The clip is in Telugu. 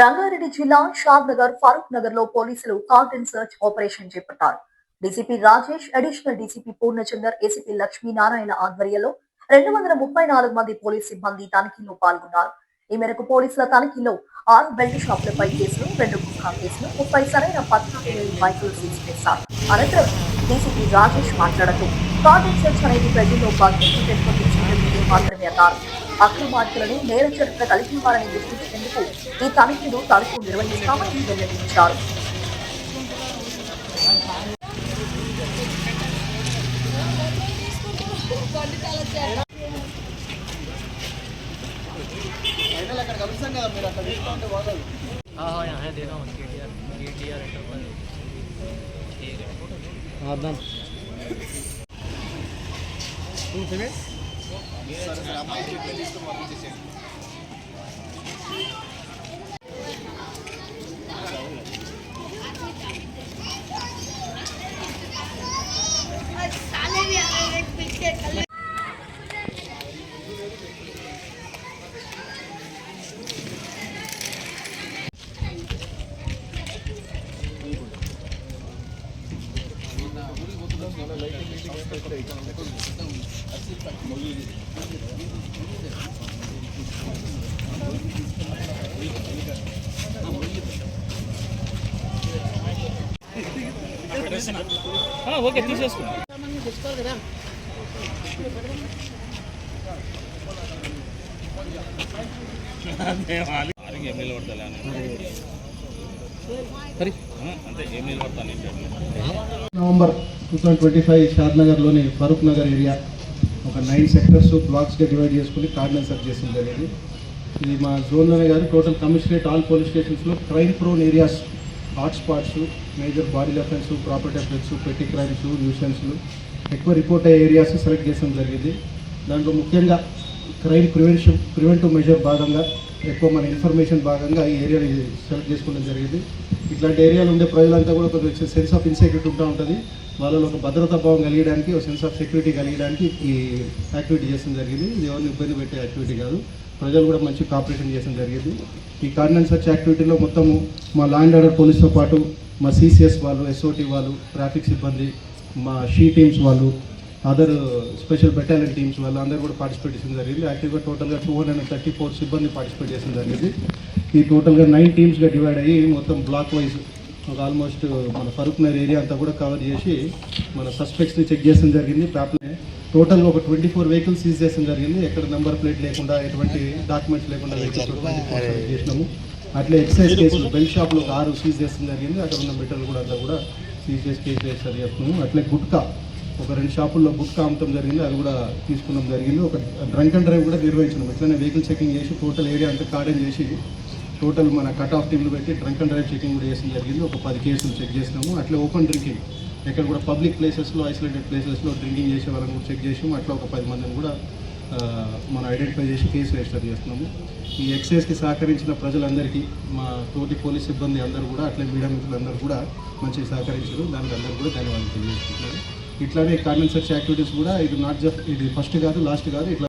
రంగారెడ్డి జిల్లా షాద్ నగర్ ఫారూక్ నగర్లో పోలీసులు కాటన్ సర్చ్ ఆపరేషన్ చేపట్టారు. DCP Rajesh additional DCP Purnachander ACP Lakshminarayana ఆధ్వర్యంలో రెండు వందల ముప్పై నాలుగు మంది పోలీస్ సిబ్బంది తనిఖీలో పాల్గొన్నారు. ఈ మేరకు పోలీసుల తనిఖీలో ఆరు బెల్ట్ షాపులపై కేసులు రెండు గుహా కేసులు ముప్పై సరైన పద్నాలుగు బైకులు సీజ్ చేశారు. అనంతరం డీసీపీ రాజేష్ మాట్లాడుతూ కాటన్ సర్చ్ అనేది ప్రజల్లో బాధ్యత పెంపొందించడానికి మాత్రమే అన్నారు. అక్రమార్కులను నేర చరిత్ర కలిగిన వారిని గుర్తించేందుకు ఈ తనిఖీలు తరచూ నిర్వహిస్తామని వెల్లడించారు हाँ అమ్మాయి చెప్పి తీసుకుని పంపించేసేయండి. ఓకే తీసేసుకో. ఏం నిలబడతా అంతే ఏం నిలబడతాను November two thousand twenty five షాద్నగర్లోని Farooq Nagar area ఒక నైన్ సెక్టర్స్ బ్లాక్స్గా డివైడ్ చేసుకుని కార్డినల్ సర్చ్ చేసిన జరిగింది. ఇది మా జోన్లోనే కాదు total commissionerate all police స్టేషన్స్లో crime prone areas hotspots major body offence property offence పెట్టి క్రైమ్స్ న్యూసెన్స్లు ఎక్కువ రిపోర్ట్ అయ్యే ఏరియాస్ సెలెక్ట్ చేయడం జరిగింది. దాంట్లో ముఖ్యంగా క్రైమ్ ప్రివెన్షన్ ప్రివెంటివ్ మెజర్ భాగంగా ఎక్కువ మన ఇన్ఫర్మేషన్ భాగంగా ఈ ఏరియాని సెలెక్ట్ చేసుకోవడం జరిగింది. ఇట్లాంటి ఏరియాలు ఉండే ప్రజలంతా కూడా కొంచెం సెన్స్ ఆఫ్ ఇన్సెక్యూరిటీ ఉంటూ ఉంటుంది. వాళ్ళలో ఒక భద్రతా భావం కలిగడానికి ఒక సెన్స్ ఆఫ్ సెక్యూరిటీ కలిగడానికి ఈ యాక్టివిటీ చేయడం జరిగింది. ఇది ఎవరిని ఇబ్బంది పెట్టే యాక్టివిటీ కాదు. ప్రజలు కూడా మంచి కాపరేషన్ చేయడం జరిగింది. ఈ కార్డినెన్స్ వచ్చే యాక్టివిటీలో మొత్తము మా లా అండ్ ఆర్డర్ పోలీస్తో పాటు మా సిసిఎస్ వాళ్ళు ఎస్ఓటీ వాళ్ళు ట్రాఫిక్ సిబ్బంది మా షీ టీమ్స్ వాళ్ళు అదర్ స్పెషల్ బెటాలియన్ టీమ్స్ వాళ్ళు అందరూ కూడా పార్టిసిపేట్ చేసిన జరిగింది. యాక్టివ్గా టోటల్గా two hundred and thirty four సిబ్బంది పార్టిసిపేట్ చేసిన జరిగింది. ఈ టోటల్గా నైన్ టీమ్స్గా డివైడ్ అయ్యి మొత్తం బ్లాక్ వైజ్ ఒక ఆల్మోస్ట్ మన ఫరూక్ నగర్ ఏరియా అంతా కూడా కవర్ చేసి మన సస్పెక్ట్స్ని చెక్ చేయడం జరిగింది. ప్యాప్నే టోటల్గా ఒక ట్వంటీ ఫోర్ వెహికల్స్ సీజ్ చేయడం జరిగింది. ఎక్కడ నెంబర్ ప్లేట్ లేకుండా ఎటువంటి డాక్యుమెంట్స్ లేకుండా వెహికల్స్ చేసినాము. అట్లే ఎక్సైజ్ కేసులు బెల్ షాప్లో ఒక ఆరు సీజ్ చేసిన జరిగింది. అక్కడ ఉన్న మెటీరియల్ కూడా అంతా కూడా సీజ్ చేసి కేసు చేస్తారు చేస్తున్నాము. అట్లే గుట్కా ఒక రెండు షాపుల్లో గుట్కా అమ్మటం జరిగింది. అది కూడా తీసుకున్నాం జరిగింది. ఒక డ్రంక్ అండ్ డ్రైవ్ కూడా నిర్వహించినాం. ఇట్లనే వెహికల్ చెకింగ్ చేసి టోటల్ ఏరియా అంతా కార్డెన్ చేసి టోటల్ మన కట్ ఆఫ్ టీంలు పెట్టి డ్రంక్ అండ్ డ్రైవ్ చెకింగ్ కూడా చేసిన జరిగింది. ఒక పది కేసులు చెక్ చేసినాము. అట్లే ఓపెన్ డ్రింకింగ్. ఎక్కడ కూడా పబ్లిక్ ప్లేసెస్లో ఐసోలేటెడ్ ప్లేసెస్లో డ్రింకింగ్ చేసే వాళ్ళని కూడా చెక్ చేసాము అట్లా ఒక పది మందిని కూడా మనం ఐడెంటిఫై చేసి కేసు రిజిస్టర్ చేస్తున్నాము. ఈ ఎక్సైజ్కి సహకరించిన ప్రజలందరికీ మా తోటి పోలీస్ సిబ్బంది అందరూ కూడా అట్లే మీడియా మిత్రులందరూ కూడా మంచిగా సహకరించారు. దానికి అందరూ కూడా ధన్యవాదాలు తెలియజేసుకుంటున్నారు ఇట్లానే కామెంట్ సెర్చ్ యాక్టివిటీస్ కూడా ఇది నాట్ జస్ట్ ఇది ఫస్ట్ కాదు లాస్ట్ కాదు. ఇట్లా